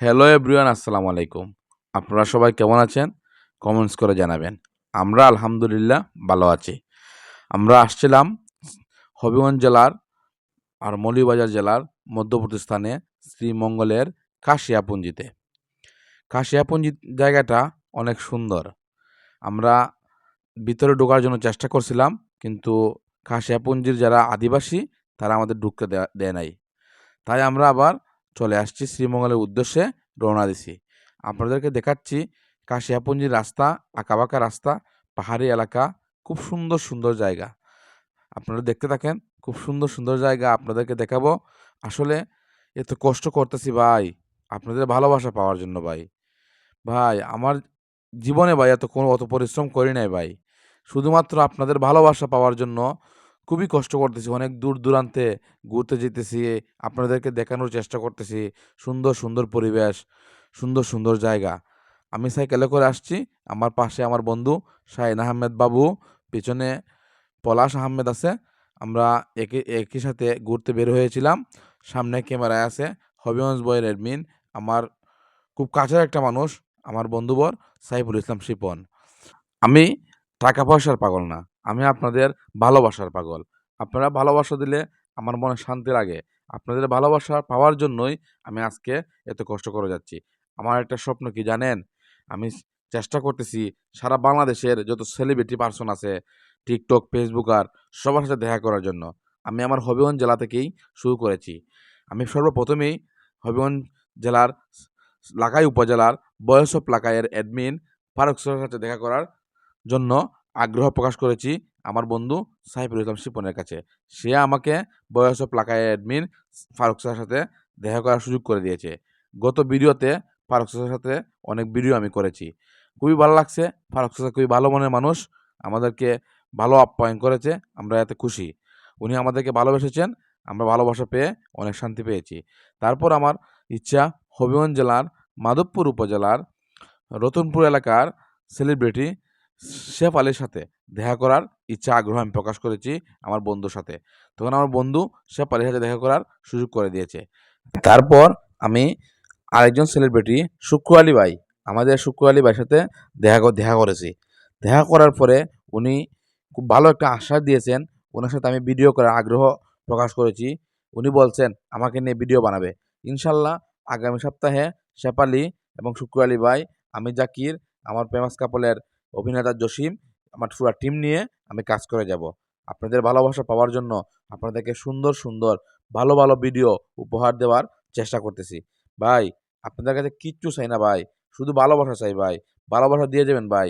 Hello everyone আসসালামু আলাইকুম। আপনারা সবাই কেমন আছেন? কমেন্টস করে জানাবেন। আমরা আলহামদুলিল্লাহ ভালো আছি। আমরা আসছিলাম হবিগঞ্জ জেলার আর মৌলভীবাজার জেলার মধ্যবর্তী স্থানে শ্রীমঙ্গলের কাশিয়াপুঞ্জিতে। কাশিয়াপুঞ্জি জায়গাটা অনেক সুন্দর। আমরা ভিতরে ঢোকার জন্য চেষ্টা করছিলাম, কিন্তু কাশিয়াপুঞ্জির যারা আদিবাসী, তারা আমাদের ঢুকতে দেয় নাই। তাই আমরা আবার চলে আসছি শ্রীমঙ্গলের উদ্দেশ্যে রওনা দিছি। আপনাদেরকে দেখাচ্ছি কাশিয়াপুঞ্জির রাস্তা, আঁকাবাঁকা রাস্তা, পাহাড়ি এলাকা, খুব সুন্দর সুন্দর জায়গা। আপনারা দেখতে থাকেন, খুব সুন্দর সুন্দর জায়গা, আপনাদেরকে দেখাবো। আসলে এত কষ্ট করতেছি ভাই, আপনাদের ভালোবাসা পাওয়ার জন্য ভাই। ভাই, আমার জীবনে ভাই এত কোনো অত পরিশ্রম করি নাই ভাই। শুধুমাত্র আপনাদের ভালোবাসা পাওয়ার জন্য খুবই কষ্ট করতেছি। অনেক দূর দূরান্তে ঘুরতে যেতেছি, আপনাদেরকে দেখানোর চেষ্টা করতেছি। সুন্দর সুন্দর পরিবেশ, সুন্দর সুন্দর জায়গা। আমি সাইকেলে করে আসছি। আমার পাশে আমার বন্ধু শাহিন আহমেদ বাবু, পিছনে পলাশ আহমেদ আছে। আমরা একে, একই সাথে ঘুরতে বের হয়েছিলাম। সামনে ক্যামেরায় আছে হবিগঞ্জ বয়ের অ্যাডমিন আমার খুব কাছের একটা মানুষ, আমার বন্ধুবর সাইফুল ইসলাম শিপন। আমি টাকা পয়সার পাগল না। আমি আপনাদের ভালোবাসার পাগল। আপনারা ভালোবাসা দিলে আমার মনে শান্তি লাগে। আপনাদের ভালোবাসা পাওয়ার জন্যই আমি আজকে এত কষ্ট করে যাচ্ছি। আমার একটা স্বপ্ন কি জানেন? আমি চেষ্টা করতেছি সারা বাংলাদেশের যত সেলিব্রিটি পার্সন আছে টিকটক ফেসবুক আর সবার সাথে দেখা করার জন্য, আমি আমার হবিগঞ্জ জেলা থেকেই শুরু করেছি। আমি সর্বপ্রথমেই হবিগঞ্জ জেলার লাকাই উপজেলার বয়স অফ লাকাইয়ের অ্যাডমিন ফারুক সাথে দেখা করার জন্য আগ্রহ প্রকাশ করেছি আমার বন্ধু সাইফুল ইসলাম শিপনের কাছে। সে আমাকে বয়স অফ লাকায় অ্যাডমিন ফারুক স্যারের সাথে দেখা করার সুযোগ করে দিয়েছে। গত ভিডিওতে ফারুক স্যারের সাথে অনেক ভিডিও আমি করেছি। খুবই ভালো লাগছে। ফারুক স্যার খুবই ভালো মনের মানুষ। আমাদেরকে ভালো আপ্যায়ন করেছে। আমরা এতে খুশি। উনি আমাদেরকে ভালোবেসেছেন। আমরা ভালোবাসা পেয়ে অনেক শান্তি পেয়েছি। তারপর আমার ইচ্ছা হবিগঞ্জ জেলার মাধবপুর উপজেলার রতনপুর এলাকার সেলিব্রিটি শেফ আলীর সাথে দেখা করার ইচ্ছা, আগ্রহ আমি প্রকাশ করেছি আমার বন্ধুর সাথে। তখন আমার বন্ধু শেফ আলীর সাথে দেখা করার সুযোগ করে দিয়েছে। তারপর আমি আরেকজন সেলিব্রিটি শুক্র আলী ভাই, আমাদের শুক্র আলী ভাইয়ের সাথে দেখা দেখা করেছি। দেখা করার পরে উনি খুব ভালো একটা আশ্বাস দিয়েছেন, ওনার সাথে আমি ভিডিও করার আগ্রহ প্রকাশ করেছি। উনি বলছেন, আমাকে নিয়ে ভিডিও বানাবে। ইনশাল্লাহ আগামী সপ্তাহে শেফ শেফালি এবং শুক্র আলী ভাই, আমি জাকির, আমার ফেমাস কাপলের অভিনেতা জসিম, আমার পুরো টিম নিয়ে আমি কাজ করে যাব। আপনাদের ভালোবাসা পাওয়ার জন্য আপনাদেরকে সুন্দর সুন্দর, ভালো ভালো ভিডিও উপহার দেওয়ার চেষ্টা করতেছি। ভাই, আপনাদের কাছে কিচ্ছু চাই না ভাই, শুধু ভালোবাসা চাই ভাই। ভালোবাসা দিয়ে যাবেন ভাই।